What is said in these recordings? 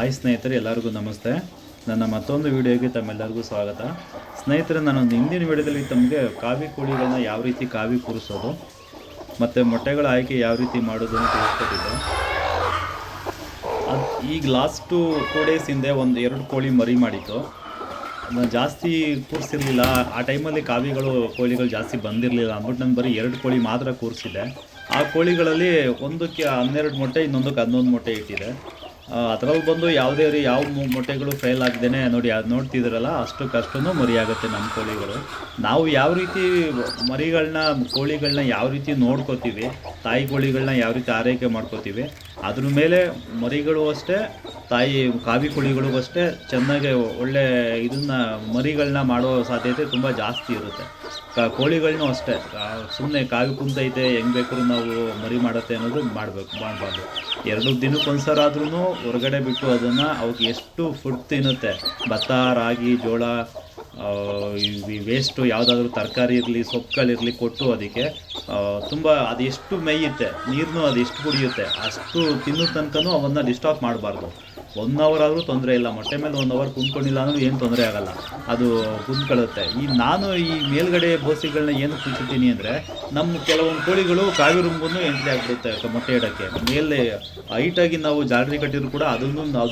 Hi ಸ್ನೇಹಿತರೆ, ಎಲ್ಲರಿಗೂ ನಮಸ್ತೆ. ನನ್ನ ಮತ್ತೊಂದು ವಿಡಿಯೋಗೆ ತಮ್ಮೆಲ್ಲರಿಗೂ ಸ್ವಾಗತ. ಸ್ನೇಹಿತರೆ ನಾನೊಂದು ಹಿಂದಿನ ವಿಡಿಯೋದಲ್ಲಿ ತಮಗೆ ಕಾವಿ ಕೋಳಿಗಳನ್ನ ಯಾವ ರೀತಿ ಕಾವಿ ಕೂರಿಸೋದು, ಮತ್ತು ಮೊಟ್ಟೆಗಳ ಆಯ್ಕೆ ಯಾವ ರೀತಿ ಮಾಡೋದು ಅಂತ ತಿಳಿಸ್ಕೊಟ್ಟಿದ್ದೆ. ಅದು ಈಗ ಲಾಸ್ಟು ಟೂ ಡೇಸ್ ಹಿಂದೆ ಒಂದು ಎರಡು ಕೋಳಿ ಮರಿ ಮಾಡಿತ್ತು. ನಾನು ಜಾಸ್ತಿ ಕೂರಿಸಿರಲಿಲ್ಲ. ಆ ಟೈಮಲ್ಲಿ ಕಾವಿಗಳು, ಕೋಳಿಗಳು ಜಾಸ್ತಿ ಬಂದಿರಲಿಲ್ಲ ಅಂದ್ಬಿಟ್ಟು ನಾನು ಬರೀ ಎರಡು ಕೋಳಿ ಮಾತ್ರ ಕೂರಿಸಿದ್ದೆ. ಆ ಕೋಳಿಗಳಲ್ಲಿ ಒಂದಕ್ಕೆ ಹನ್ನೆರಡು ಮೊಟ್ಟೆ, ಇನ್ನೊಂದಕ್ಕೆ ಹನ್ನೊಂದು ಮೊಟ್ಟೆ ಇಟ್ಟಿದೆ ಅದರಲ್ಲಿ ಬಂದು ಯಾವುದೇ ರೀ ಯಾವ ಮೊಟ್ಟೆಗಳು ಫೇಲ್ ಆಗ್ದೇನೆ ನೋಡಿ, ಅದು ನೋಡ್ತಿದ್ದೀರಲ್ಲ ಅಷ್ಟಕ್ಕಷ್ಟೂ ಮರಿ ಮರಿಯಾಗುತ್ತೆ ನಮ್ಮ ಕೋಳಿಗಳು. ನಾವು ಯಾವ ರೀತಿ ಮರಿಗಳನ್ನ, ಕೋಳಿಗಳನ್ನ ಯಾವ ರೀತಿ ನೋಡ್ಕೋತೀವಿ, ತಾಯಿ ಕೋಳಿಗಳನ್ನ ಯಾವ ರೀತಿ ಆರೈಕೆ ಮಾಡ್ಕೋತೀವಿ ಅದ್ರ ಮೇಲೆ ಮರಿಗಳು ಅಷ್ಟೇ, ತಾಯಿ ಕಾವಿ ಕೋಳಿಗಳಿಗೂ ಅಷ್ಟೇ ಚೆನ್ನಾಗಿ ಒಳ್ಳೆ ಇದನ್ನ ಮರಿಗಳನ್ನ ಮಾಡೋ ಸಾಧ್ಯತೆ ತುಂಬ ಜಾಸ್ತಿ ಇರುತ್ತೆ. ಕ- ಕೋಳಿಗಳ್ನೂ ಅಷ್ಟೇ ಸುಮ್ಮನೆ ಕಾವಿ ಕುಂತೈತೆ ಹೆಂಗೆ ಬೇಕಾದ್ರೂ ನಾವು ಮರಿ ಮಾಡುತ್ತೆ ಅನ್ನೋದು ಮಾಡಬೇಕು, ಮಾಡಬಾರ್ದು. ಎರಡು ದಿನಕ್ಕೊಂದ್ಸರ ಆದ್ರೂ ಹೊರಗಡೆ ಬಿಟ್ಟು ಅದನ್ನು ಅವಕ್ಕೆ ಎಷ್ಟು ಫುಡ್ ತಿನ್ನುತ್ತೆ, ಭತ್ತ, ರಾಗಿ, ಜೋಳ ವೇಸ್ಟು ಯಾವುದಾದ್ರೂ ತರಕಾರಿ ಇರಲಿ ಸೊಪ್ಪುಗಳಿರಲಿ ಕೊಟ್ಟು ಅದಕ್ಕೆ ತುಂಬ ಅದೆಷ್ಟು ಮೇಯುತ್ತೆ ನೀರನ್ನು ಅದೆಷ್ಟು ಕುಡಿಯುತ್ತೆ, ಅಷ್ಟು ತಿನ್ನೋ ತನಕನೂ ಅವನ್ನ ಡಿಸ್ಟರ್ಬ್ ಮಾಡಬಾರ್ದು. ಒನ್ ಅವರ್ ಆದರೂ ತೊಂದರೆ ಇಲ್ಲ, ಮೊಟ್ಟೆ ಮೇಲೆ ಒನ್ ಅವರ್ ಕುಂತ್ಕೊಂಡಿಲ್ಲ ಅಂದ್ರೂ ಏನು ತೊಂದರೆ ಆಗಲ್ಲ. ಅದು ಕುಂದ್ಕೊಳ್ಳುತ್ತೆ ಈ ನಾನು ಈ ಮೇಲ್ಗಡೆ ಬೋಸಿಗಳನ್ನ ಏನು ಕುಂತಿದ್ದೀನಿ ಅಂದರೆ, ನಮ್ಮ ಕೆಲವೊಂದು ಕೋಳಿಗಳು ಕಾವಿ ರುಂಬನ್ನು ಎಂಟ್ರಿ ಆಗಿಬಿಡುತ್ತೆ ಮೊಟ್ಟೆ ಇಡೋಕ್ಕೆ. ಮೇಲೆ ಹೈಟಾಗಿ ನಾವು ಜಾಲರಿ ಕಟ್ಟಿದ್ರು ಕೂಡ ಅದನ್ನು ನಾವು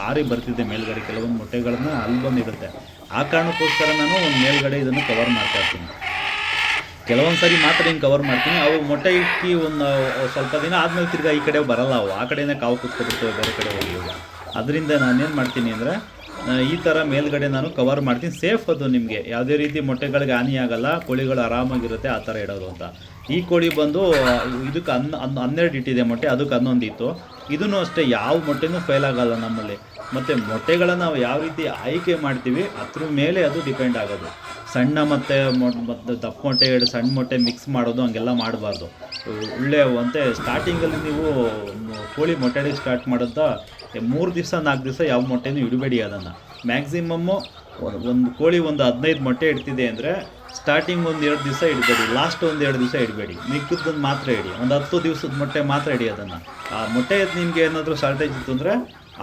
ಮಾರಿ ಬರ್ತಿದೆ ಮೇಲ್ಗಡೆ ಕೆಲವೊಂದು ಮೊಟ್ಟೆಗಳನ್ನು ಅಲ್ಲಿ ಬಂದಿಡುತ್ತೆ ಆ ಕಾರಣಕ್ಕೋಸ್ಕರ ನಾನು ಒಂದು ಮೇಲ್ಗಡೆ ಇದನ್ನು ಕವರ್ ಮಾಡ್ತಾ ಇರ್ತೀನಿ. ಕೆಲವೊಂದು ಸರಿ ಮಾತ್ರ ಹಿಂಗೆ ಕವರ್ ಮಾಡ್ತೀನಿ. ಅವು ಮೊಟ್ಟೆ ಇಕ್ಕಿ ಒಂದು ಸ್ವಲ್ಪ ದಿನ ಆದಮೇಲೆ ತಿರ್ಗಾ ಈ ಕಡೆ ಬರಲ್ಲ ಅವು. ಆ ಕಡೆನೇ ಕಾವು ಕೂತ್ಕೊಬಿಡ್ತವೆ, ಬೇರೆ ಕಡೆ ಹೋಗಿ. ಅದರಿಂದ ನಾನೇನು ಮಾಡ್ತೀನಿ ಅಂದರೆ ಈ ಥರ ಮೇಲ್ಗಡೆ ನಾನು ಕವರ್ ಮಾಡ್ತೀನಿ. ಸೇಫ್ ಅದು ನಿಮಗೆ. ಯಾವುದೇ ರೀತಿ ಮೊಟ್ಟೆಗಳಿಗೆ ಹಾನಿಯಾಗಲ್ಲ ಕೋಳಿಗಳು ಆರಾಮಾಗಿರುತ್ತೆ, ಆ ಥರ ಇಡೋದು ಅಂತ. ಈ ಕೋಳಿ ಬಂದು ಇದಕ್ಕೆ ಹನ್, ಹನ್- ಹನ್ನೆರಡು ಇಟ್ಟಿದೆ ಮೊಟ್ಟೆ, ಅದಕ್ಕೆ ಹನ್ನೊಂದು ಇತ್ತು. ಇದನ್ನು ಅಷ್ಟೇ, ಯಾವ ಮೊಟ್ಟೆನೂ ಫೇಲ್ ಆಗಲ್ಲ ನಮ್ಮಲ್ಲಿ. ಮತ್ತು ಮೊಟ್ಟೆಗಳನ್ನು ನಾವು ಯಾವ ರೀತಿ ಆಯ್ಕೆ ಮಾಡ್ತೀವಿ, ಅದ್ರ ಮೇಲೆ ಅದು ಡಿಪೆಂಡ್ ಆಗೋದು. ಸಣ್ಣ ಮತ್ತು ಮತ್ತು ದಪ್ಪ ಮೊಟ್ಟೆ, ಎರಡು ಸಣ್ಣ ಮೊಟ್ಟೆ ಮಿಕ್ಸ್ ಮಾಡೋದು, ಹಂಗೆಲ್ಲ ಮಾಡಬಾರ್ದು. ಒಳ್ಳೆ ಅಂತೆ ಸ್ಟಾರ್ಟಿಂಗಲ್ಲಿ ನೀವು ಕೋಳಿ ಮೊಟ್ಟೆ ಸ್ಟಾರ್ಟ್ ಮಾಡೋದ ಮೂರು ದಿವಸ, ನಾಲ್ಕು ದಿವಸ ಯಾವ ಮೊಟ್ಟೆನೂ ಇಡಬೇಡಿ ಅದನ್ನು. ಮ್ಯಾಕ್ಸಿಮಮ್ಮು ಒಂದು ಕೋಳಿ ಒಂದು ಹದಿನೈದು ಮೊಟ್ಟೆ ಇಡ್ತಿದೆ ಅಂದರೆ ಸ್ಟಾರ್ಟಿಂಗ್ ಒಂದು ಎರಡು ದಿವಸ ಇಡಬೇಡಿ ಲಾಸ್ಟ್ ಒಂದು ಎರಡು ದಿವಸ ಇಡಬೇಡಿ. ಮಿಕ್ಕಿದ್ದನ್ನು ಮಾತ್ರ ಇಡಿ, ಒಂದು ಹತ್ತು ದಿವಸದ ಮೊಟ್ಟೆ ಮಾತ್ರ ಇಡಿ ಅದನ್ನು. ಆ ಮೊಟ್ಟೆ ನಿಮಗೆ ಏನಾದರೂ ಶಾರ್ಟೇಜ್ ಇತ್ತು ಅಂದರೆ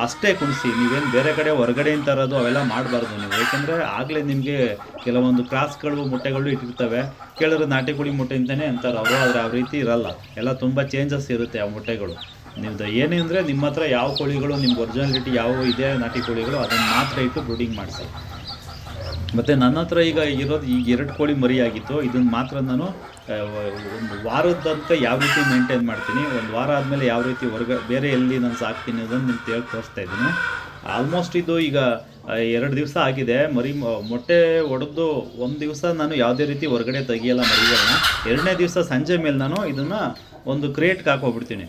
ಅಷ್ಟೇ ಕುಣಿಸಿ, ನೀವೇನು ಬೇರೆ ಕಡೆ ಹೊರಗಡೆಯಿಂದ ತರೋದು ಅವೆಲ್ಲ ಮಾಡಬಾರ್ದು ನೀವು. ಏಕೆಂದರೆ ಆಗಲೇ ನಿಮಗೆ ಕೆಲವೊಂದು ಕ್ರಾಸ್ಗಳು, ಮೊಟ್ಟೆಗಳು ಇಟ್ಟಿರ್ತವೆ. ಕೇಳಿದ್ರೆ ನಾಟಿ ಕೋಳಿ ಮೊಟ್ಟೆ ಅಂತಲೇ ಅಂತಾರೆ. ಅವರು ಆದರೆ ಆ ರೀತಿ ಇರಲ್ಲ. ಎಲ್ಲ ತುಂಬ ಚೇಂಜಸ್ ಇರುತ್ತೆ ಆ ಮೊಟ್ಟೆಗಳು. ನಿಮ್ಮದು ಏನೇ ಅಂದರೆ ನಿಮ್ಮ ಹತ್ರ ಯಾವ ಕೋಳಿಗಳು ನಿಮ್ಮ ಒರಿಜಿನಾಲಿಟಿ ಯಾವ ಇದೆ ನಾಟಿ ಕೋಳಿಗಳು, ಅದನ್ನು ಮಾತ್ರ ಇಟ್ಟು ಬ್ರೂಡಿಂಗ್ ಮಾಡಿಸಿ. ಮತ್ತು ನನ್ನ ಹತ್ರ ಈಗ ಇರೋದು ಈಗ ಎರಡು ಕೋಳಿ ಮರಿಯಾಗಿತ್ತು. ಇದನ್ನು ಮಾತ್ರ ನಾನು ಒಂದು ವಾರದಂತ ಯಾವ ರೀತಿ ಮೇಂಟೈನ್ ಮಾಡ್ತೀನಿ, ಒಂದು ವಾರ ಆದಮೇಲೆ ಯಾವ ರೀತಿ ಹೊರಗ, ಬೇರೆ ಎಲ್ಲಿ ನಾನು ಸಾಕ್ತೀನಿ ಅದನ್ನು ನಿಮ್ಗೆ ಹೇಳಿ ತೋರಿಸ್ತಾ ಇದ್ದೀನಿ. ಆಲ್ಮೋಸ್ಟ್ ಇದು ಈಗ ಎರಡು ದಿವಸ ಆಗಿದೆ. ಮರಿ ಮೊಟ್ಟೆ ಒಡೆದು ಒಂದು ದಿವಸ ನಾನು ಯಾವುದೇ ರೀತಿ ಹೊರಗಡೆ ತೆಗಿಯಲ್ಲ ಮರಿಗಳನ್ನ. ಎರಡನೇ ದಿವಸ ಸಂಜೆ ಮೇಲೆ ನಾನು ಇದನ್ನು ಒಂದು ಕ್ರಿಯೇಟ್ಗೆ ಹಾಕೋಗ್ಬಿಡ್ತೀನಿ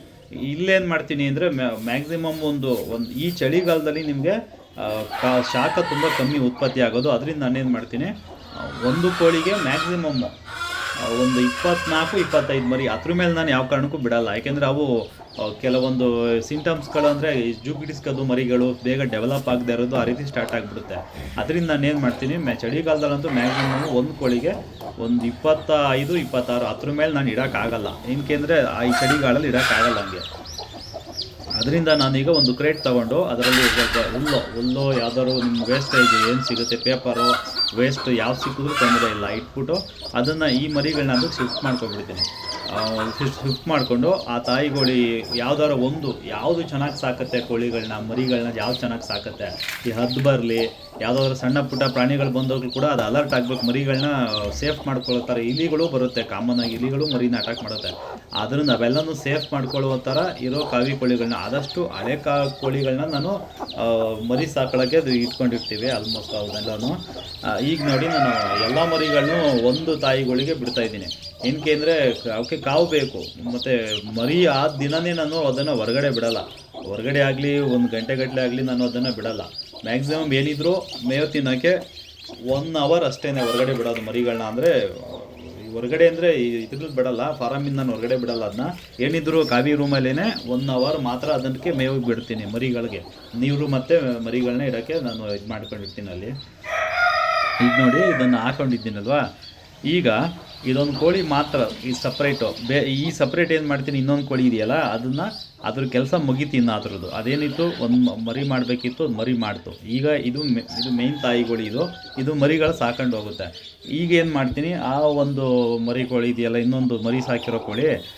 ಇಲ್ಲೇನು ಮಾಡ್ತೀನಿ ಅಂದರೆ ಮ್ಯಾಕ್ಸಿಮಮ್ ಒಂದು ಒಂದು, ಈ ಚಳಿಗಾಲದಲ್ಲಿ ನಿಮಗೆ ಶಾಖ ತುಂಬ ಕಮ್ಮಿ ಉತ್ಪತ್ತಿ ಆಗೋದು. ಅದರಿಂದ ನಾನೇನು ಮಾಡ್ತೀನಿ ಒಂದು ಕೋಳಿಗೆ ಮ್ಯಾಕ್ಸಿಮಮ್ಮು ಒಂದು ಇಪ್ಪತ್ನಾಲ್ಕು, ಇಪ್ಪತ್ತೈದು ಮರಿ ಅದ್ರ ಮೇಲೆ ನಾನು ಯಾವ ಕಾರಣಕ್ಕೂ ಬಿಡಲ್ಲ. ಯಾಕೆಂದರೆ ಅವು ಕೆಲವೊಂದು ಸಿಂಟಮ್ಸ್ಗಳು ಅಂದರೆ ಜುಗಿಡಿಸ್ಕೋದು ಮರಿಗಳು ಬೇಗ ಡೆವಲಪ್ ಆಗದೆ ಇರೋದು ಆ ರೀತಿ ಸ್ಟಾರ್ಟ್ ಆಗಿಬಿಡುತ್ತೆ. ಅದರಿಂದ ನಾನು ಏನು ಮಾಡ್ತೀನಿ ಮ್ಯಾ ಚಳಿಗಾಲದಲ್ಲಂತೂ ಮ್ಯಾಕ್ಸಿಮಮ್ ಒಂದು ಕೋಳಿಗೆ ಒಂದು ಇಪ್ಪತ್ತ ಐದು ಇಪ್ಪತ್ತಾರು ಅದ್ರ ಮೇಲೆ ನಾನು ಇಡೋಕ್ಕಾಗಲ್ಲ ಏನಕ್ಕೆ ಆ ಈ ಚಳಿಗಾಲದಲ್ಲಿ ಇಡೋಕ್ಕಾಗಲ್ಲ ಹಂಗೆ. ಅದರಿಂದ ನಾನೀಗ ಒಂದು ಕ್ರೇಟ್ ತಗೊಂಡು ಅದರಲ್ಲಿ ಸ್ವಲ್ಪ ಹುಲ್ಲು ಹುಲ್ಲು ಯಾವ್ದಾದ್ರು ನಿಮ್ಮ ವೇಸ್ಟೇಜ್ ಏನು ಸಿಗುತ್ತೆ ಪೇಪರು ವೇಸ್ಟ್ ಯಾವ್ದು ಸಿಕ್ಕಿದ್ರು ತೊಂದರೆ ಇಲ್ಲ. ಇಟ್ಬಿಟ್ಟು ಅದನ್ನು ಈ ಮರಿಗಳನ್ನ ಅದಕ್ಕೆ ಶಿಫ್ಟ್ ಮಾಡ್ಕೊಬಿಡ್ತೀನಿ ಮಾಡಿಕೊಂಡು ಆ ತಾಯಿ ಕೋಳಿ ಯಾವ್ದಾರ ಒಂದು, ಯಾವುದು ಚೆನ್ನಾಗಿ ಸಾಕತ್ತೆ ಕೋಳಿಗಳನ್ನ ಮರಿಗಳನ್ನ ಯಾವ್ದು ಚೆನ್ನಾಗಿ ಸಾಕತ್ತೆ? ಈ ಹದ್ದು ಬರಲಿ, ಯಾವುದಾದ್ರು ಸಣ್ಣ ಪುಟ್ಟ ಪ್ರಾಣಿಗಳು ಬಂದವರು ಕೂಡ ಅದು ಅಲರ್ಟ್ ಆಗ್ಬೇಕು ಮರಿಗಳನ್ನ ಸೇಫ್ ಮಾಡ್ಕೊಳ್ತಾರೆ ಇಲಿಗಳು ಬರುತ್ತೆ ಕಾಮನ್ ಆಗಿ ಇಲಿಗಳು ಮರಿನ ಅಟ್ಯಾಕ್ ಮಾಡುತ್ತೆ. ಆದ್ರಿಂದ ಅವೆಲ್ಲನೂ ಸೇಫ್ ಮಾಡ್ಕೊಳ್ಳುವ ಥರ ಇರೋ ಕಾವಿ ಕೋಳಿಗಳನ್ನ ಆದಷ್ಟು ಹಳೆ ಕಾ ಕೋಳಿಗಳನ್ನ ನಾನು ಮರಿ ಸಾಕೊಳ್ಳೋಕ್ಕೆ ಅದು ಇಟ್ಕೊಂಡಿರ್ತೀವಿ ಆಲ್ಮೋಸ್ಟ್ ಅವನ್ನೆಲ್ಲನೂ. ಈಗ ನೋಡಿ ನಾನು ಎಲ್ಲ ಮರಿಗಳನ್ನೂ ಒಂದು ತಾಯಿಗಳಿಗೆ ಬಿಡ್ತಾ ಇದ್ದೀನಿ. ಏನಕ್ಕೆ ಅಂದರೆ ಅವಕ್ಕೆ ಕಾವು ಬೇಕು. ಮತ್ತು ಮರಿ ಆದ ದಿನನೇ ನಾನು ಅದನ್ನು ಹೊರಗಡೆ ಬಿಡಲ್ಲ. ಹೊರಗಡೆ ಆಗಲಿ, ಒಂದು ಗಂಟೆ ಗಟ್ಟಲೆ ಆಗಲಿ ನಾನು ಅದನ್ನು ಬಿಡಲ್ಲ. ಮ್ಯಾಕ್ಸಿಮಮ್ ಏನಿದ್ರು ಮೇವು ತಿನ್ನೋಕ್ಕೆ ಒನ್ ಅವರ್ ಅಷ್ಟೇ ಹೊರಗಡೆ ಬಿಡೋದು ಮರಿಗಳನ್ನ ಅಂದರೆ ಹೊರಗಡೆ ಅಂದರೆ ಇದ್ರಲ್ಲಿ ಬಿಡಲ್ಲ ಫಾರಮಿಂದ ನಾನು ಹೊರಗಡೆ ಬಿಡಲ್ಲ ಅದನ್ನ ಏನಿದ್ರು ಕಾವಿ ರೂಮಲ್ಲೇ ಒನ್ ಅವರ್ ಮಾತ್ರ ಅದಕ್ಕೆ ಮೇವು ಬಿಡ್ತೀನಿ ಮರಿಗಳಿಗೆ. ನೀರು ಮತ್ತು ಮರಿಗಳನ್ನ ಇಡೋಕ್ಕೆ ನಾನು ಇದು ಮಾಡ್ಕೊಂಡಿರ್ತೀನಿ ಅಲ್ಲಿ. ಈಗ ನೋಡಿ, ಇದನ್ನು ಹಾಕೊಂಡಿದ್ದೀನಲ್ವಾ? ಈಗ ಇದೊಂದು ಕೋಳಿ ಮಾತ್ರ, ಈ ಸಪ್ರೇಟು ಬೇ, ಈ ಸಪ್ರೇಟ್ ಏನು ಮಾಡ್ತೀನಿ, ಇನ್ನೊಂದು ಕೋಳಿ ಇದೆಯಲ್ಲ, ಅದನ್ನು ಅದ್ರ ಕೆಲಸ ಮುಗೀತು ಇನ್ನು ಅದ್ರದ್ದು. ಅದೇನಿತ್ತು, ಒಂದು ಮರಿ ಮಾಡಬೇಕಿತ್ತು ಅದು ಮರಿ ಮಾಡ್ತು. ಈಗ ಇದು ಮೆ- ಇದು ಮೇನ್ ತಾಯಿ ಕೋಳಿ ಇದು. ಇದು ಮರಿಗಳು ಸಾಕೊಂಡು ಹೋಗುತ್ತೆ. ಈಗ ಏನು ಮಾಡ್ತೀನಿ, ಆ ಒಂದು ಮರಿ ಕೋಳಿ ಇದೆಯಲ್ಲ, ಇನ್ನೊಂದು ಮರಿ ಸಾಕಿರೋ ಕೋಳಿ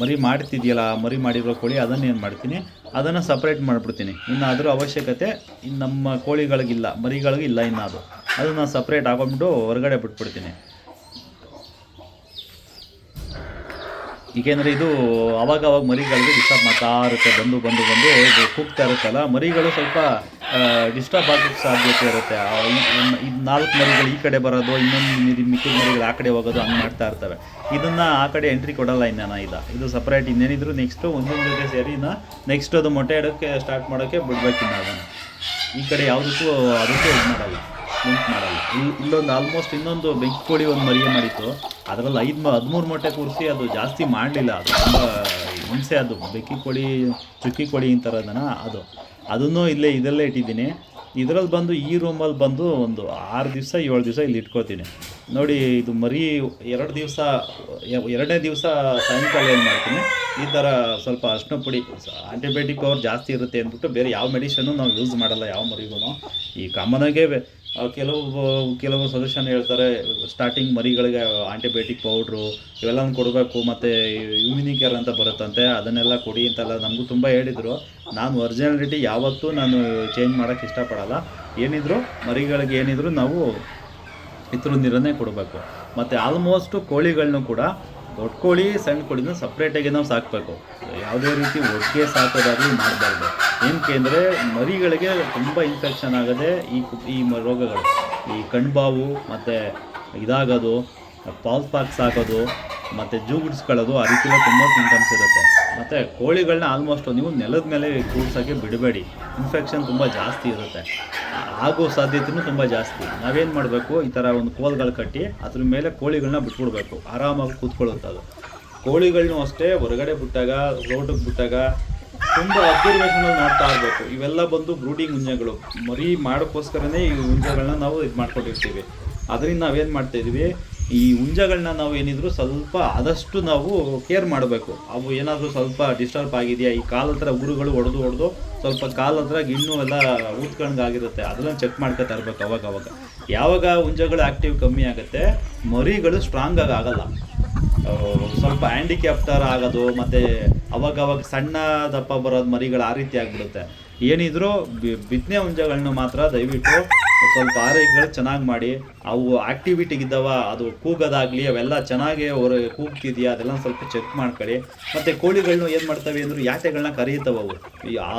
ಮರಿ ಮಾಡ್ತಿದೆಯಲ್ಲ, ಆ ಮರಿ ಮಾಡಿರೋ ಕೋಳಿ, ಅದನ್ನು ಏನು ಮಾಡ್ತೀನಿ, ಅದನ್ನು ಸಪ್ರೇಟ್ ಮಾಡಿಬಿಡ್ತೀನಿ. ಇನ್ನು ಅದ್ರ ಅವಶ್ಯಕತೆ ಇನ್ನು ನಮ್ಮ ಕೋಳಿಗಳಿಗಿಲ್ಲ, ಮರಿಗಳಿಗಿಲ್ಲ ಇನ್ನು ಅದು. ಅದನ್ನು ಸಪ್ರೇಟ್ ಹಾಕೊಂಡ್ಬಿಟ್ಟು ಹೊರಗಡೆ ಬಿಟ್ಬಿಡ್ತೀನಿ. ಏಕೆಂದರೆ ಇದು ಅವಾಗ ಅವಾಗ ಮರಿಗಳಿಗೆ ಡಿಸ್ಟರ್ಬ್ ಮಾಡ್ತಾ ಇರುತ್ತೆ, ಬಂದು ಬಂದು ಬಂದು ಇದು ಕೂಗ್ತಾ ಇರುತ್ತಲ್ಲ, ಮರಿಗಳು ಸ್ವಲ್ಪ ಡಿಸ್ಟರ್ಬ್ ಆಗೋಕ್ಕೆ ಸಾಧ್ಯತೆ ಇರುತ್ತೆ. ಇದು ನಾಲ್ಕು ಮರಿಗಳು ಈ ಕಡೆ ಬರೋದು, ಇನ್ನೊಂದು ಮರಿ, ಮಿಕ್ಕಿದ ಮರಿಗಳು ಆ ಕಡೆ ಹೋಗೋದು, ಹಂಗೆ ಮಾಡ್ತಾ ಇರ್ತವೆ. ಇದನ್ನು ಆ ಕಡೆ ಎಂಟ್ರಿ ಕೊಡಲ್ಲ ಇನ್ನೇನ ಇದು ಇದು ಸಪ್ರೇಟ್ ಇನ್ನೇನಿದ್ರು ನೆಕ್ಸ್ಟು ಒಂದೊಂದು ಜೊತೆ ಸೇರಿ ಇನ್ನು ನೆಕ್ಸ್ಟ್ ಅದು ಮೊಟ್ಟೆ ಇಡೋಕ್ಕೆ ಸ್ಟಾರ್ಟ್ ಮಾಡೋಕ್ಕೆ ಬಿಡ್ಬೇಕಿನ್ನ ಅದನ್ನು. ಈ ಕಡೆ ಯಾವುದಕ್ಕೂ ಅದಕ್ಕೆ ಇದು ಮಾಡಲ್ಲ. ಲಿಂಕ್ ಮಾಡಲ್ಲ ಇಲ್ಲಿ ಇಲ್ಲೊಂದು ಆಲ್ಮೋಸ್ಟ್ ಇನ್ನೊಂದು ಬೆಂಕಿ ಕೋಳಿ ಒಂದು ಮರಿಯ ಮಾಡಿತ್ತು. ಅದರಲ್ಲಿ ಐದು ಹದಿಮೂರು ಮೊಟ್ಟೆ ಕೂರಿಸಿ ಅದು ಜಾಸ್ತಿ ಮಾಡಲಿಲ್ಲ. ಅದು ತುಂಬ ಹಿಂಸೆ ಅದು. ಬೆಕ್ಕಿ ಕೋಳಿ ಚುಕ್ಕಿ ಕೋಳಿ ಅಂತಾರದನ್ನ ಅದು. ಅದನ್ನು ಇಲ್ಲೇ ಇದರಲ್ಲೇ ಇಟ್ಟಿದ್ದೀನಿ. ಇದರಲ್ಲಿ ಬಂದು ಈ ರೂಮಲ್ಲಿ ಬಂದು ಒಂದು ಆರು ದಿವಸ, ಏಳು ದಿವಸ ಇಲ್ಲಿ ಇಟ್ಕೋತೀನಿ ನೋಡಿ, ಇದು ಮರಿ ಎರಡು ದಿವಸ ಎರಡನೇ ದಿವಸ ಸಾಯಂಕಾಲ ಏನು ಮಾಡ್ತೀನಿ. ಈ ಥರ ಸ್ವಲ್ಪ ಅರ್ಶಿನ ಪುಡಿ ಆಂಟಿಬಯೋಟಿಕ್ ಪವರ್ ಜಾಸ್ತಿ ಇರುತ್ತೆ ಅಂದ್ಬಿಟ್ಟು ಬೇರೆ ಯಾವ ಮೆಡಿಷನ್ನು ನಾವು ಯೂಸ್ ಮಾಡಲ್ಲ ಯಾವ ಮರಿಗೂ ಈ ಕಾಮನಾಗೆ ಕೆಲವು ಕೆಲವು ಸಜೆಷನ್ ಹೇಳ್ತಾರೆ ಸ್ಟಾರ್ಟಿಂಗ್ ಮರಿಗಳಿಗೆ ಆಂಟಿಬಯೋಟಿಕ್ ಪೌಡ್ರು ಇವೆಲ್ಲವನ್ನು ಕೊಡಬೇಕು, ಮತ್ತು ಇಮ್ಯುನಿಕೇರ್ ಅಂತ ಬರುತ್ತಂತೆ, ಅದನ್ನೆಲ್ಲ ಕೊಡಿ ಅಂತೆಲ್ಲ ನಮಗೂ ತುಂಬ ಹೇಳಿದರು. ನಾನು ಒರಿಜಿನಾಲಿಟಿ ಯಾವತ್ತೂ ನಾನು ಚೇಂಜ್ ಮಾಡೋಕ್ಕೆ ಇಷ್ಟಪಡಲ್ಲ. ಏನಿದ್ರು, ಮರಿಗಳಿಗೆ ಏನಿದ್ರು ನಾವು ಇತರ ನೀರನ್ನೇ ಕೊಡಬೇಕು. ಮತ್ತು ಆಲ್ಮೋಸ್ಟು ಕೋಳಿಗಳನ್ನೂ ಕೂಡ ದೊಡ್ಡ ಕೋಳಿ, ಸಣ್ಣ ಕೋಳಿನ ಸಪ್ರೇಟಾಗಿ ನಾವು ಸಾಕಬೇಕು. ಯಾವುದೇ ರೀತಿ ಒಟ್ಟಿಗೆ ಸಾಕೋದಾಗಲಿ ಮಾಡಬಾರ್ದು. ಏನಕ್ಕೆ ಅಂದರೆ ಮರಿಗಳಿಗೆ ತುಂಬ ಇನ್ಫೆಕ್ಷನ್ ಆಗದೆ ಈ ಈ ರೋಗಗಳು, ಈ ಕಣ್ಬಾವು, ಮತ್ತು ಇದಾಗೋದು ಪಾಲ್ಸ್ ಪಾಕ್ಸ್ ಹಾಕೋದು ಮತ್ತು ಜೂಗುಡ್ಸ್ಕೊಳ್ಳೋದು ಆ ರೀತಿ ತುಂಬ ಸಿಂಟಮ್ಸ್ ಇರುತ್ತೆ. ಮತ್ತು ಕೋಳಿಗಳನ್ನ ಆಲ್ಮೋಸ್ಟ್ ನೀವು ನೆಲದ ಮೇಲೆ ಕೂಡ್ಸೋಕ್ಕೆ ಬಿಡಬೇಡಿ. ಇನ್ಫೆಕ್ಷನ್ ತುಂಬ ಜಾಸ್ತಿ ಇರುತ್ತೆ. ಆಗೋ ಸಾಧ್ಯತೆಯೂ ತುಂಬ ಜಾಸ್ತಿ. ನಾವೇನು ಮಾಡಬೇಕು? ಈ ಥರ ಒಂದು ಕೋಲ್ಗಳು ಕಟ್ಟಿ ಅದ್ರ ಮೇಲೆ ಕೋಳಿಗಳನ್ನ ಬಿಟ್ಬಿಡ್ಬೇಕು. ಆರಾಮಾಗಿ ಕೂತ್ಕೊಳ್ಳುತ್ತೆ ಅದು. ಕೋಳಿಗಳನ್ನೂ ಅಷ್ಟೇ ಹೊರಗಡೆ ಬಿಟ್ಟಾಗ ರೋಡಕ್ಕೆ ಬಿಟ್ಟಾಗ ತುಂಬ ಅಬ್ಸರ್ವೇಷನಲ್ಲಿ ಮಾಡ್ತಾ ಇರಬೇಕು. ಇವೆಲ್ಲ ಬಂದು ಬ್ರೂಡಿಂಗ್ ಉಂಜೆಗಳು. ಮರಿ ಮಾಡೋಕ್ಕೋಸ್ಕರನೇ ಈ ಹುಂಜೆಗಳನ್ನ ನಾವು ಇದು ಮಾಡ್ಕೊಂಡಿರ್ತೀವಿ. ಅದರಿಂದ ನಾವೇನು ಮಾಡ್ತಾಯಿದ್ವಿ ಈ ಹುಂಜಗಳನ್ನ ನಾವು ಏನಿದ್ರು ಸ್ವಲ್ಪ ಆದಷ್ಟು ನಾವು ಕೇರ್ ಮಾಡಬೇಕು. ಅವು ಏನಾದರೂ ಸ್ವಲ್ಪ ಡಿಸ್ಟರ್ಬ್ ಆಗಿದೆಯಾ? ಈ ಕಾಲ ಹತ್ರ ಉಗುರುಗಳು ಹೊಡೆದು ಹೊಡೆದು ಸ್ವಲ್ಪ ಕಾಲ ಹತ್ರ ಗಿಣ್ಣು ಎಲ್ಲ ಊದ್ಕೊಂಡಾಗಿರುತ್ತೆ ಅದನ್ನ ಚೆಕ್ ಮಾಡ್ಕೊತಾ ಇರ್ಬೇಕು ಅವಾಗ ಅವಾಗ ಯಾವಾಗ ಹುಂಜಗಳು ಆಕ್ಟಿವ್ ಕಮ್ಮಿ ಆಗುತ್ತೆ, ಮರಿಗಳು ಸ್ಟ್ರಾಂಗ್ ಆಗಿ ಆಗಲ್ಲ. ಸ್ವಲ್ಪ ಹ್ಯಾಂಡಿಕ್ಯಾಪ್ ಥರ ಆಗೋದು, ಮತ್ತು ಅವಾಗ ಅವಾಗ ಸಣ್ಣ ದಪ್ಪ ಬರೋದು ಮರಿಗಳು ಆ ರೀತಿ ಆಗಿಬಿಡುತ್ತೆ. ಏನಿದ್ರೂ ಬಿತ್ತನೆ ಹುಂಜಗಳನ್ನ ಮಾತ್ರ ದಯವಿಟ್ಟು ಸ್ವಲ್ಪ ಆರೈಕೆಗಳು ಚೆನ್ನಾಗಿ ಮಾಡಿ, ಅವು ಆಕ್ಟಿವಿಟಿಗಿದ್ದವ ಅದು ಕೂಗೋದಾಗಲಿ ಅವೆಲ್ಲ ಚೆನ್ನಾಗಿ ಹೊರ, ಕೂಗ್ತಿದೆಯಾ ಅದೆಲ್ಲ ಸ್ವಲ್ಪ ಚೆಕ್ ಮಾಡ್ಕೊಳ್ಳಿ ಮತ್ತು ಕೋಳಿಗಳನ್ನು ಏನು ಮಾಡ್ತವೆ ಅಂದ್ರೆ ಯಾತೆಗಳನ್ನ ಕರೀತವೆ ಅವು.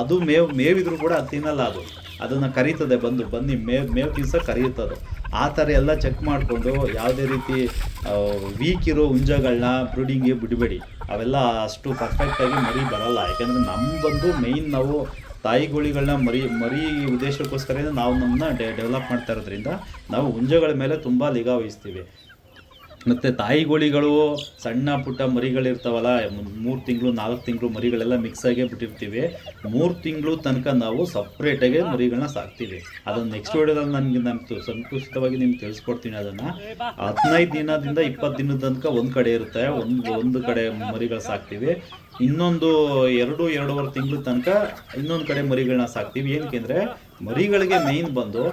ಅದು ಮೇವು, ಮೇವಿದ್ರು ಕೂಡ ಅದು ತಿನ್ನಲ್ಲ ಅದು. ಅದನ್ನು ಕರೀತದೆ ಬಂದು, ಬನ್ನಿ ಮೇವು ಮೇವು ತಿನ್ಸ ಕರೆಯುತ್ತದು ಆ ಥರ ಎಲ್ಲ ಚೆಕ್ ಮಾಡಿಕೊಂಡು ಯಾವುದೇ ರೀತಿ ವೀಕ್ ಇರೋ ಹುಂಜಗಳನ್ನ ಬ್ರೀಡಿಂಗ್ಗೆ ಬಿಡಬೇಡಿ. ಅವೆಲ್ಲ ಅಷ್ಟು ಪರ್ಫೆಕ್ಟಾಗಿ ಮರಿ ಬರಲ್ಲ. ಯಾಕೆಂದರೆ ನಮ್ಮ ಬಂದು ಮೇಯ್ನ್ ನಾವು ತಾಯಿ ಗೋಳಿಗಳನ್ನ ಮರಿ ಮರಿ ಉದ್ದೇಶಕ್ಕೋಸ್ಕರ ನಾವು ನಮ್ಮನ್ನ ಡೆವಲಪ್ ಮಾಡ್ತಾ ಇರೋದ್ರಿಂದ ನಾವು ಹುಂಜಗಳ ಮೇಲೆ ತುಂಬ ನಿಗಾ ವಹಿಸ್ತೀವಿ. ಮತ್ತು ತಾಯಿ ಗೋಳಿಗಳು ಸಣ್ಣ ಪುಟ್ಟ ಮರಿಗಳಿರ್ತಾವಲ್ಲ ಮೂರು ತಿಂಗಳು, ನಾಲ್ಕು ತಿಂಗಳು ಮರಿಗಳೆಲ್ಲ ಮಿಕ್ಸ್ ಆಗೇ ಬಿಟ್ಟಿರ್ತೀವಿ. ಮೂರು ತಿಂಗಳು ತನಕ ನಾವು ಸಪ್ರೇಟಾಗಿ ಮರಿಗಳನ್ನ ಸಾಕ್ತೀವಿ. ಅದನ್ನು ನೆಕ್ಸ್ಟ್ ವಿಡಿಯೋದಲ್ಲಿ ನನಗೆ ನಾನು ಸಂಕುಚಿತವಾಗಿ ನಿಮ್ಗೆ ತಿಳಿಸ್ಕೊಡ್ತೀನಿ ಅದನ್ನು. ಹದಿನೈದು ದಿನದಿಂದ ಇಪ್ಪತ್ತು ದಿನದ ತನಕ ಒಂದು ಕಡೆ ಇರುತ್ತೆ. ಒಂದು ಒಂದು ಕಡೆ ಮರಿಗಳು ಸಾಕ್ತೀವಿ. ಇನ್ನೊಂದು ಎರಡು, ಎರಡೂವರೆ ತಿಂಗಳ ತನಕ ಇನ್ನೊಂದು ಕಡೆ ಮರಿಗಳನ್ನ ಸಾಕ್ತೀವಿ. ಏನಕ್ಕೆ ಅಂದರೆ ಮರಿಗಳಿಗೆ ಮೇಯ್ನ್ ಬಂದು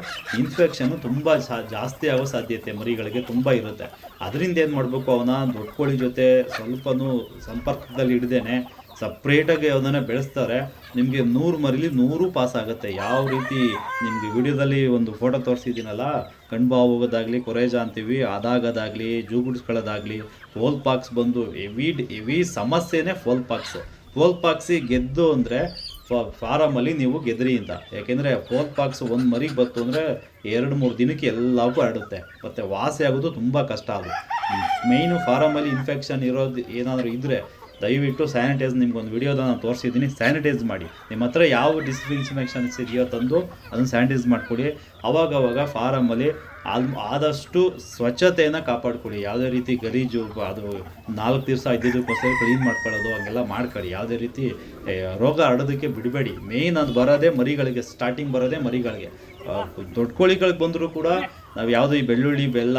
ಇನ್ಫೆಕ್ಷನ್ ತುಂಬ ಜಾಸ್ತಿ ಆಗೋ ಸಾಧ್ಯತೆ ಮರಿಗಳಿಗೆ ತುಂಬ ಇರುತ್ತೆ. ಅದರಿಂದ ಏನು ಮಾಡಬೇಕು ಅವನ? ದೊಡ್ಡ ಕೋಳಿ ಜೊತೆ ಸ್ವಲ್ಪನೂ ಸಂಪರ್ಕದಲ್ಲಿ ಹಿಡ್ದೇನೆ ಸಪ್ರೇಟಾಗಿ ಅವನನ್ನ ಬೆಳೆಸ್ತಾರೆ. ನಿಮಗೆ ನೂರು ಮರಿಲಿ ನೂರು ಪಾಸ್ ಆಗುತ್ತೆ. ಯಾವ ರೀತಿ? ನಿಮಗೆ ವಿಡಿಯೋದಲ್ಲಿ ಒಂದು ಫೋಟೋ ತೋರಿಸಿದ್ದೀನಲ್ಲ? ಕಣ್ಬಾವು ಹೋಗೋದಾಗಲಿ ಕೊರೇಜ ಅಂತೀವಿ ಅದಾಗೋದಾಗಲಿ ಜೂಗುಡ್ಸ್ಕೊಳ್ಳೋದಾಗಲಿ ಫೋಲ್ ಪಾಕ್ಸ್ ಬಂದು ಎವಿ ಎವಿ ಸಮಸ್ಯೆನೇ ಫೋಲ್ ಪಾಕ್ಸ್ ಫೋಲ್ ಪಾಕ್ಸಿ ಗೆದ್ದು ಅಂದರೆ ಫಾರಮಲ್ಲಿ ನೀವು ಗೆದ್ರಿ ಅಂತ. ಯಾಕೆಂದರೆ ಫೋರ್ತ್ ಪಾಕ್ಸ್ ಒಂದು ಮರಿಗೆ ಬಂತು ಅಂದರೆ ಎರಡು ಮೂರು ದಿನಕ್ಕೆ ಎಲ್ಲವೂ ಹರಡುತ್ತೆ ಮತ್ತು ವಾಸಿ ಆಗೋದು ತುಂಬ ಕಷ್ಟ ಅದು. ಮೇಯ್ನು ಫಾರಮಲ್ಲಿ ಇನ್ಫೆಕ್ಷನ್ ಇರೋದು ಏನಾದರೂ ಇದ್ದರೆ ದಯವಿಟ್ಟು ಸ್ಯಾನಿಟೈಸ್ ನಿಮ್ಗೊಂದು ವಿಡಿಯೋದ ನಾನು ತೋರಿಸಿದ್ದೀನಿ. ಸ್ಯಾನಿಟೈಸ್ ಮಾಡಿ. ನಿಮ್ಮ ಹತ್ರ ಯಾವ ಡಿಸ್ಇನ್ಫೆಕ್ಷನ್ಸ್ ಇದೆಯೋ ತಂದು ಅದನ್ನು ಸ್ಯಾನಿಟೈಸ್ ಮಾಡಿಕೊಡಿ. ಅವಾಗವಾಗ ಫಾರಮಲ್ಲಿ ಆಲ್, ಆದಷ್ಟು ಸ್ವಚ್ಛತೆಯನ್ನು ಕಾಪಾಡ್ಕೊಳ್ಳಿ. ಯಾವುದೇ ರೀತಿ ಗಲೀಜು ಅದು ನಾಲ್ಕು ದಿವಸ, ಐದು ದಿವಸಕ್ಕೋಸ್ಕರ ಕ್ಲೀನ್ ಮಾಡ್ಕೊಳ್ಳೋದು, ಹಂಗೆಲ್ಲ ಮಾಡ್ಕೊಳ್ಳಿ. ಯಾವುದೇ ರೀತಿ ರೋಗ ಹರಡೋದಕ್ಕೆ ಬಿಡಬೇಡಿ. ಮೇಯ್ನ್ ಅದು ಬರೋದೇ ಮರಿಗಳಿಗೆ, ಸ್ಟಾರ್ಟಿಂಗ್ ಬರೋದೇ ಮರಿಗಳಿಗೆ. ದೊಡ್ಡ ಕೋಳಿಗಳಿಗೆ ಬಂದರೂ ಕೂಡ ನಾವು ಯಾವುದೇ ಬೆಳ್ಳುಳ್ಳಿ, ಬೆಲ್ಲ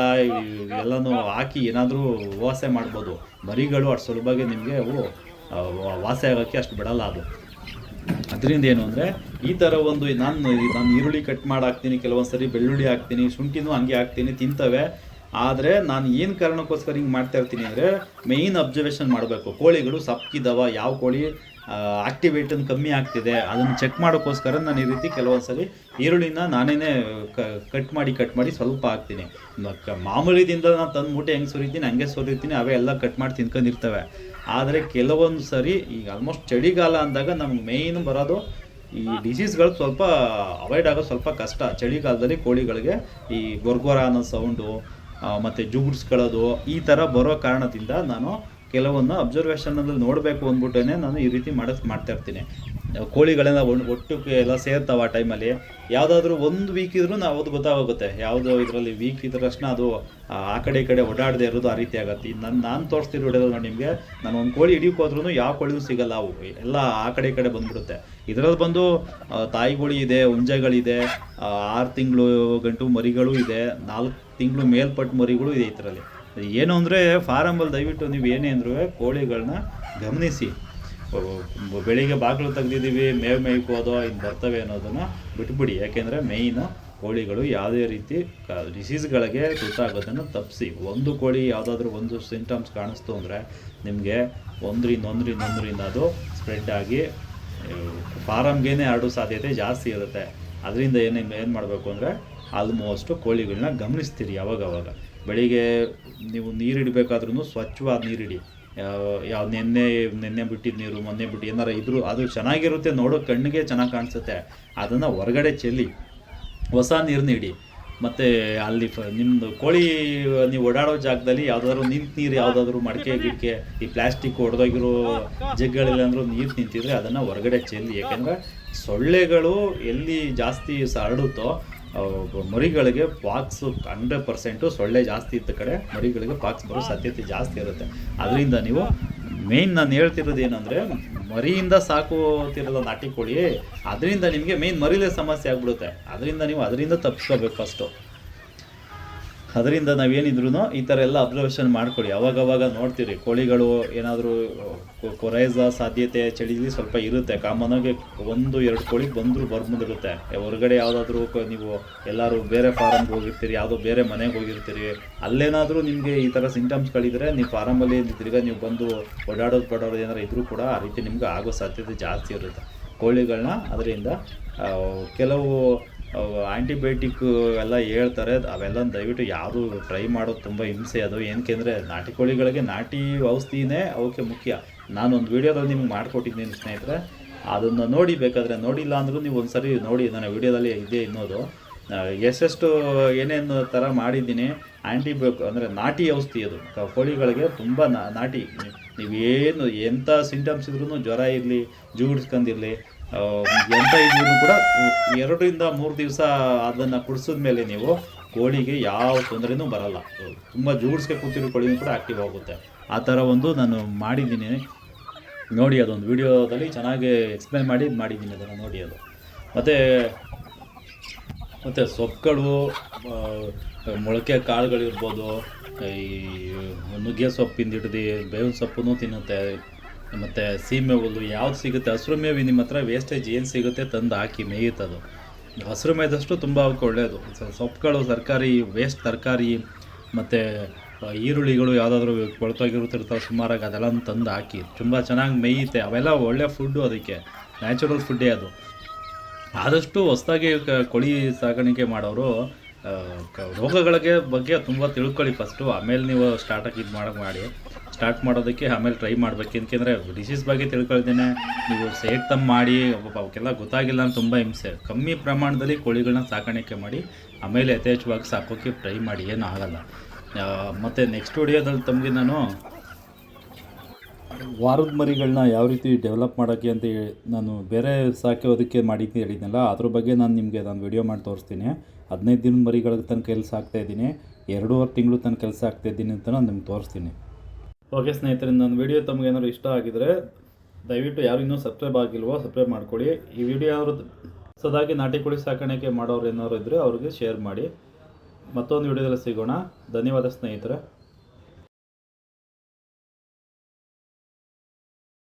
ಎಲ್ಲನೂ ಹಾಕಿ ಏನಾದರೂ ವಾಸೆ ಮಾಡ್ಬೋದು. ಮರಿಗಳು ಅಷ್ಟು ಸುಲಭವಾಗಿ ನಿಮಗೆ ಅವು ವಾಸೆ ಆಗೋಕ್ಕೆ ಅಷ್ಟು ಬಿಡಲ್ಲ ಅದು. ಅದರಿಂದ ಏನು ಅಂದರೆ, ಈ ಥರ ಒಂದು ನಾನು ನಾನು ಈರುಳ್ಳಿ ಕಟ್ ಮಾಡಿ ಹಾಕ್ತೀನಿ ಕೆಲವೊಂದು ಸರಿ ಬೆಳ್ಳುಳ್ಳಿ ಹಾಕ್ತೀನಿ, ಶುಂಠಿನೂ ಹಂಗೆ ಹಾಕ್ತೀನಿ, ತಿಂತವೆ. ಆದರೆ ನಾನು ಏನು ಕಾರಣಕ್ಕೋಸ್ಕರ ಹಿಂಗೆ ಮಾಡ್ತಾ ಇರ್ತೀನಿ ಅಂದರೆ ಮೇಯ್ನ್ ಅಬ್ಸರ್ವೇಷನ್ ಮಾಡಬೇಕು. ಕೋಳಿಗಳು ಸಪ್ಕಿದವ, ಯಾವ ಕೋಳಿ ಆಕ್ಟಿವೇಟನ್ನು ಕಮ್ಮಿ ಆಗ್ತಿದೆ, ಅದನ್ನು ಚೆಕ್ ಮಾಡೋಕ್ಕೋಸ್ಕರ ನಾನು ಈ ರೀತಿ ಕೆಲವೊಂದು ಸರಿ ಈರುಳ್ಳಿನ ನಾನೇ ಕಟ್ ಮಾಡಿ ಕಟ್ ಮಾಡಿ ಸ್ವಲ್ಪ ಹಾಕ್ತೀನಿ. ಮಾಮೂಲಿದಿಂದ ನಾನು ತಂದು ಮೂಟೆ ಹೆಂಗೆ ಸುರಿತೀನಿ, ಹಂಗೆ ಸುರಿತೀನಿ ಅವೇ ಎಲ್ಲ ಕಟ್ ಮಾಡಿ ತಿನ್ಕೊಂಡಿರ್ತವೆ. ಆದರೆ ಕೆಲವೊಂದು ಸರಿ ಈಗ ಆಲ್ಮೋಸ್ಟ್ ಚಳಿಗಾಲ ಅಂದಾಗ ನಮ್ಗೆ ಮೇಯ್ನ್ ಬರೋದು ಈ ಡಿಸೀಸ್ಗಳು ಸ್ವಲ್ಪ ಅವಾಯ್ಡ್ ಆಗೋದು ಸ್ವಲ್ಪ ಕಷ್ಟ. ಚಳಿಗಾಲದಲ್ಲಿ ಕೋಳಿಗಳಿಗೆ ಈ ಗೊರ್ಗೊರ ಅನ್ನೋ ಸೌಂಡು ಮತ್ತು ಜುಗುಡ್ಸ್ಕೊಳ್ಳೋದು ಈ ಥರ ಬರೋ ಕಾರಣದಿಂದ ನಾನು ಕೆಲವೊಂದು ಅಬ್ಸರ್ವೇಷನಲ್ಲಿ ನೋಡಬೇಕು ಅಂದ್ಬಿಟ್ಟೇ ನಾನು ಈ ರೀತಿ ಮಾಡೋಕ್ಕೆ ಮಾಡ್ತಾ ಇರ್ತೀನಿ. ಕೋಳಿಗಳೆಲ್ಲ ಒಟ್ಟು ಎಲ್ಲ ಸೇರ್ತಾವೆ ಆ ಟೈಮಲ್ಲಿ ಯಾವುದಾದ್ರೂ ಒಂದು ವೀಕ್ ಇದ್ರೂ ನಾವು ಅದು ಗೊತ್ತಾಗುತ್ತೆ ಯಾವುದೋ ಇದರಲ್ಲಿ ವೀಕ್ ಇದ್ರ ತಕ್ಷಣ ಅದು, ಆ ಕಡೆ ಈ ಕಡೆ ಓಡಾಡದೆ ಇರೋದು ಆ ರೀತಿ ಆಗುತ್ತೆ. ನಾನು ನಾನು ತೋರಿಸ್ತಿರೋ ನೋಡಿ ನಿಮಗೆ, ನಾನು ಒಂದು ಕೋಳಿ ಹಿಡಿಯೋಕೆ ಹೋದ್ರೂ ಯಾವ ಕೋಳಿನೂ ಸಿಗಲ್ಲ ಅವು. ಎಲ್ಲ ಆ ಕಡೆ ಈ ಕಡೆ ಬಂದ್ಬಿಡುತ್ತೆ. ಇದರಲ್ಲಿ ಬಂದು ತಾಯಿ ಕೋಳಿ ಇದೆ, ಹುಂಜೆಗಳಿದೆ ಆರು ತಿಂಗಳು ಗಂಟು ಮರಿಗಳು ಇದೆ, ನಾಲ್ಕು ತಿಂಗಳು ಮೇಲ್ಪಟ್ಟು ಮರಿಗಳು ಇದೆ ಇದರಲ್ಲಿ. ಏನು ಅಂದರೆ ಫಾರಮಲ್ಲಿ ದಯವಿಟ್ಟು ನೀವು ಏನೇ ಅಂದ್ರೂ ಕೋಳಿಗಳನ್ನ ಗಮನಿಸಿ. ಬೆಳಿಗ್ಗೆ ಬಾಗಿಲು ತೆಗ್ದಿದ್ದೀವಿ, ಮೇವು ಮೇಯ್ಕೋದೋ ಇನ್ನು ಬರ್ತವೆ ಅನ್ನೋದನ್ನು ಬಿಟ್ಬಿಡಿ. ಯಾಕೆಂದರೆ ಮೇಯ್ನು ಕೋಳಿಗಳು ಯಾವುದೇ ರೀತಿ ಕ ಡಿಸೀಸ್ಗಳಿಗೆ ತುತ್ತಾಗೋದನ್ನು ತಪ್ಪಿಸಿ ಒಂದು ಕೋಳಿ ಯಾವುದಾದ್ರೂ ಒಂದು ಸಿಂಟಮ್ಸ್ ಕಾಣಿಸ್ತು ಅಂದರೆ ನಿಮಗೆ ಒಂದರಿಂದ ಒಂದರಿಂದ ಒಂದರಿಂದ ಅದು ಸ್ಪ್ರೆಡ್ ಆಗಿ ಫಾರಮ್ಗೇನೆ ಹರಡೋ ಸಾಧ್ಯತೆ ಜಾಸ್ತಿ ಇರುತ್ತೆ. ಅದರಿಂದ ಏನು ಏನು ಮಾಡಬೇಕು ಅಂದರೆ ಆಲ್ಮೋಸ್ಟು ಕೋಳಿಗಳನ್ನ ಗಮನಿಸ್ತೀರಿ ಯಾವಾಗವಾಗ. ಬೆಳಿಗ್ಗೆ ನೀವು ನೀರಿಡಬೇಕಾದ್ರೂ ಸ್ವಚ್ಛವಾದ ನೀರಿಡಿ. ಯಾವ ನೆನ್ನೆ ನೆನ್ನೆ ಬಿಟ್ಟಿದ್ದ ನೀರು, ಮೊನ್ನೆ ಬಿಟ್ಟು, ಏನಾರ ಇದ್ರು ಅದು ಚೆನ್ನಾಗಿರುತ್ತೆ ನೋಡೋ ಕಣ್ಣಿಗೆ ಚೆನ್ನಾಗಿ ಕಾಣಿಸುತ್ತೆ. ಅದನ್ನು ಹೊರಗಡೆ ಚೆಲ್ಲಿ, ಹೊಸ ನೀರು ನೀಡಿ. ಮತ್ತು ಅಲ್ಲಿ ಫ ನಿಮ್ಮದು ಕೋಳಿ, ನೀವು ಓಡಾಡೋ ಜಾಗದಲ್ಲಿ ಯಾವುದಾದ್ರು ನಿಂತ ನೀರು ಯಾವುದಾದ್ರೂ ಮಡಿಕೆ, ಗಿಡಕೆ, ಈ ಪ್ಲಾಸ್ಟಿಕ್ ಹೊಡೆದೋಗಿರೋ ಜಗ್ಗಳಿಲ್ಲ ಅಂದ್ರೂ ನೀರು ನಿಂತಿದ್ರೆ ಅದನ್ನು ಹೊರಗಡೆ ಚೆಲ್ಲಿ. ಏಕೆಂದರೆ ಸೊಳ್ಳೆಗಳು ಎಲ್ಲಿ ಜಾಸ್ತಿ ಹರಡುತ್ತೋ ಮರಿಗಳಿಗೆ ಪಾಕ್ಸ್ ಹಂಡ್ರೆಡ್ ಪರ್ಸೆಂಟು ಸೊಳ್ಳೆ ಜಾಸ್ತಿ ಇದ್ದ ಕಡೆ ಮರಿಗಳಿಗೆ ಪಾಕ್ಸ್ ಬರೋ ಸಾಧ್ಯತೆ ಜಾಸ್ತಿ ಇರುತ್ತೆ. ಅದರಿಂದ ನೀವು ಮೇಯ್ನ್ ನಾನು ಹೇಳ್ತಿರೋದು ಏನಂದರೆ ಮರಿಯಿಂದ ಸಾಕೋತಿರಲ್ಲ ನಾಟಿ ಕೋಳಿ, ಅದರಿಂದ ನಿಮಗೆ ಮೇಯ್ನ್ ಮರಿಲೇ ಸಮಸ್ಯೆ ಆಗ್ಬಿಡುತ್ತೆ. ಅದರಿಂದ ನೀವು ಅದರಿಂದ ತಪ್ಪಿಸ್ಕೋಬೇಕು ಫಸ್ಟು ಅದರಿಂದ ನಾವೇನಿದ್ರು ಈ ಥರ ಎಲ್ಲ ಅಬ್ಸರ್ವೇಷನ್ ಮಾಡ್ಕೊಳ್ಳಿ ಅವಾಗವಾಗ ನೋಡ್ತೀರಿ, ಕೋಳಿಗಳು ಏನಾದರೂ ಕೊರೈಸ ಸಾಧ್ಯತೆ ಚಳಿಲಿ ಸ್ವಲ್ಪ ಇರುತ್ತೆ. ಕಾಮನಾಗಿ ಒಂದು, ಎರಡು ಕೋಳಿ ಬಂದರೂ ಬರ್ಬಂದಿರುತ್ತೆ ಹೊರಗಡೆ ಯಾವುದಾದ್ರೂ ನೀವು ಎಲ್ಲರೂ ಬೇರೆ ಫಾರಮ್ಗೆ ಹೋಗಿರ್ತೀರಿ, ಯಾವುದೋ ಬೇರೆ ಮನೆಗೆ ಹೋಗಿರ್ತೀರಿ, ಅಲ್ಲೇನಾದರೂ ನಿಮಗೆ ಈ ಥರ ಸಿಂಟಮ್ಸ್ಗಳಿದ್ರೆ ನೀವು ಫಾರಮಲ್ಲಿ ತಿರ್ಗಾ ನೀವು ಬಂದು ಓಡಾಡೋದು, ಪಡೋದು ಏನಾರು ಇದ್ರೂ ಕೂಡ ಆ ರೀತಿ ನಿಮ್ಗೆ ಆಗೋ ಸಾಧ್ಯತೆ ಜಾಸ್ತಿ ಇರುತ್ತೆ. ಕೋಳಿಗಳನ್ನ ಅದರಿಂದ ಕೆಲವು ಆ್ಯಂಟಿಬಯೋಟಿಕ್ ಎಲ್ಲ ಹೇಳ್ತಾರೆ, ಅವೆಲ್ಲ ದಯವಿಟ್ಟು ಯಾರು ಟ್ರೈ ಮಾಡೋದು ತುಂಬ ಹಿಂಸೆ. ಅದು ಏನಕ್ಕೆ ನಾಟಿ ಕೋಳಿಗಳಿಗೆ ನಾಟಿ ಔಷಧಿನೇ ಅವಕ್ಕೆ ಮುಖ್ಯ. ನಾನು ಒಂದು ವೀಡಿಯೋದಲ್ಲಿ ನಿಮ್ಗೆ ಮಾಡಿಕೊಟ್ಟಿದ್ದೀನಿ ಸ್ನೇಹಿತರೆ. ಅದನ್ನು ನೋಡಿ ಬೇಕಾದರೆ ನೋಡಿಲ್ಲ ಅಂದರೂ ನೀವು ಒಂದು ಸರಿ ನೋಡಿ ನನ್ನ ವೀಡಿಯೋದಲ್ಲಿ ಇದೆ ಇನ್ನೋದು. ಎಷ್ಟೆಷ್ಟು ಏನೇನು ಥರ ಮಾಡಿದ್ದೀನಿ ಆ್ಯಂಟಿಬಯೋಕ್ ಅಂದರೆ ನಾಟಿ ಔಷಧಿ ಅದು. ಕೋಳಿಗಳಿಗೆ ತುಂಬ ನಾಟಿ. ನಾಟಿ ಏನು ಎಂಥ ಸಿಂಟಮ್ಸ್ ಇದ್ರೂ ಜ್ವರ ಇರಲಿ ಜೂಡಿಸ್ಕೊಂಡಿರಲಿ ಎಂಥ ಇದ್ರೂ ಕೂಡ ಎರಡರಿಂದ ಮೂರು ದಿವಸ ಅದನ್ನು ಕುಡಿಸಿದ ಮೇಲೆ ನೀವು ಕೋಳಿಗೆ ಯಾವ ತೊಂದರೆನೂ ಬರಲ್ಲ. ತುಂಬ ಜೋಡಿಸ್ಕೆ ಕೂತಿರೋ ಕೋಳಿನೂ ಕೂಡ ಆ್ಯಕ್ಟಿವ್ ಆಗುತ್ತೆ. ಆ ಥರ ಒಂದು ನಾನು ಮಾಡಿದ್ದೀನಿ. ನೋಡಿ, ಅದೊಂದು ವಿಡಿಯೋದಲ್ಲಿ ಚೆನ್ನಾಗಿ ಎಕ್ಸ್ಪ್ಲೈನ್ ಮಾಡಿ ಮಾಡಿದ್ದೀನಿ ಅದನ್ನು ನೋಡಿ ಅದು. ಮತ್ತು ಮತ್ತು ಸೊಪ್ಪುಗಳು ಮೊಳಕೆ ಕಾಳುಗಳಿರ್ಬೋದು, ಈ ನುಗ್ಗೆ ಸೊಪ್ಪಿಂದ ಹಿಡ್ದು ಬೇವಿನ ಸೊಪ್ಪನ್ನು ತಿನ್ನುತ್ತೆ. ಮತ್ತು ಸೀಮೆ ಹುಲ್ಲು ಯಾವ್ದು ಸಿಗುತ್ತೆ? ಹಸಿರು ಮೇವು ನಿಮ್ಮ ಹತ್ರ ವೇಸ್ಟೇಜ್ ಏನು ಸಿಗುತ್ತೆ ತಂದು ಹಾಕಿ ಮೇಯುತ್ತದು. ಹಸಿರು ಮೇದಷ್ಟು ತುಂಬ ಅವಕ್ಕೆ ಒಳ್ಳೆಯದು ಸೊಪ್ಪುಗಳು, ತರಕಾರಿ ವೇಸ್ಟ್ ತರಕಾರಿ, ಮತ್ತು ಈರುಳ್ಳಿಗಳು ಯಾವುದಾದ್ರೂ ಕೊಳ್ತೋಗಿರುತ್ತಿರ್ತಾವೆ ಸುಮಾರಾಗಿ ಅದೆಲ್ಲ ತಂದು ಹಾಕಿ. ತುಂಬ ಚೆನ್ನಾಗಿ ಮೇಯುತ್ತೆ. ಅವೆಲ್ಲ ಒಳ್ಳೆ ಫುಡ್ಡು ಅದಕ್ಕೆ. ನ್ಯಾಚುರಲ್ ಫುಡ್ಡೇ ಅದು. ಆದಷ್ಟು ಹೊಸದಾಗಿ ಕೊಳಿ ಸಾಗಾಣಿಕೆ ಮಾಡೋರು ರೋಗಗಳಿಗೆ ಬಗ್ಗೆ ತುಂಬ ತಿಳ್ಕೊಳ್ಳಿ ಫಸ್ಟು ಆಮೇಲೆ ನೀವು ಸ್ಟಾರ್ಟಾಗಿ ಇದು ಮಾಡೋಕೆ ಮಾಡಿ. ಸ್ಟಾರ್ಟ್ ಮಾಡೋದಕ್ಕೆ, ಆಮೇಲೆ ಟ್ರೈ ಮಾಡ್ಬೇಕು ಏಕೆಂದರೆ ಡಿಸೀಸ್ ಬಗ್ಗೆ ತಿಳ್ಕೊಳ್ದೇನೆ. ನೀವು ಸೇರ್ತಮ್ ಮಾಡಿ, ಒಬ್ಬ ಅವಕ್ಕೆಲ್ಲ ಗೊತ್ತಾಗಿಲ್ಲ ಅಂತ ತುಂಬ ಹಿಂಸೆ. ಕಮ್ಮಿ ಪ್ರಮಾಣದಲ್ಲಿ ಕೋಳಿಗಳನ್ನ ಸಾಕಾಣಿಕೆ ಮಾಡಿ, ಆಮೇಲೆ ಯಥೇಚ್ಛವಾಗಿ ಸಾಕೋಕ್ಕೆ ಟ್ರೈ ಮಾಡಿ, ಏನೂ ಆಗಲ್ಲ. ಮತ್ತು ನೆಕ್ಸ್ಟ್ ವಿಡಿಯೋದಲ್ಲಿ ತಮಗೆ ನಾನು ವಾರದ ಮರಿಗಳನ್ನ ಯಾವ ರೀತಿ ಡೆವಲಪ್ ಮಾಡೋಕ್ಕೆ ಅಂತ ನಾನು ಬೇರೆ ಸಾಕೋದಕ್ಕೆ ಮಾಡಿದ್ದು ಹೇಳಿದ್ನಲ್ಲ, ಅದ್ರ ಬಗ್ಗೆ ನಾನು ನಿಮಗೆ ನಾನು ವಿಡಿಯೋ ಮಾಡಿ ತೋರಿಸ್ತೀನಿ. ಹದಿನೈದು ದಿನದ ಮರಿಗಳಿಗೆ ತನಕ ಕೆಲಸ ಆಗ್ತಾಯಿದ್ದೀನಿ ಎರಡೂವರೆ ತಿಂಗಳು ತನಕ ಕೆಲಸ ಆಗ್ತಾಯಿದ್ದೀನಿ ಅಂತ ನಾನು ನಿಮ್ಗೆ ತೋರಿಸ್ತೀನಿ. ಓಕೆ ಸ್ನೇಹಿತರೆ, ನನ್ನ ವಿಡಿಯೋ ತಮಗೆ ಏನಾದ್ರು ಇಷ್ಟ ಆಗಿದರೆ ದಯವಿಟ್ಟು ಯಾರು ಇನ್ನೂ ಸಬ್ಸ್ಕ್ರೈಬ್ ಆಗಿಲ್ವೋ ಸಬ್ಸ್ಕ್ರೈಬ್ ಮಾಡ್ಕೊಳ್ಳಿ. ಈ ವಿಡಿಯೋ ಯಾರು ಸದಾಗಿ ನಾಟಿ ಕೋಳಿ ಸಾಕಾಣಿಕೆ ಮಾಡೋರು ಏನಾದ್ರು ಇದ್ದರೆ ಅವ್ರಿಗೆ ಶೇರ್ ಮಾಡಿ. ಮತ್ತೊಂದು ವಿಡಿಯೋದಲ್ಲಿ ಸಿಗೋಣ. ಧನ್ಯವಾದ ಸ್ನೇಹಿತರೆ.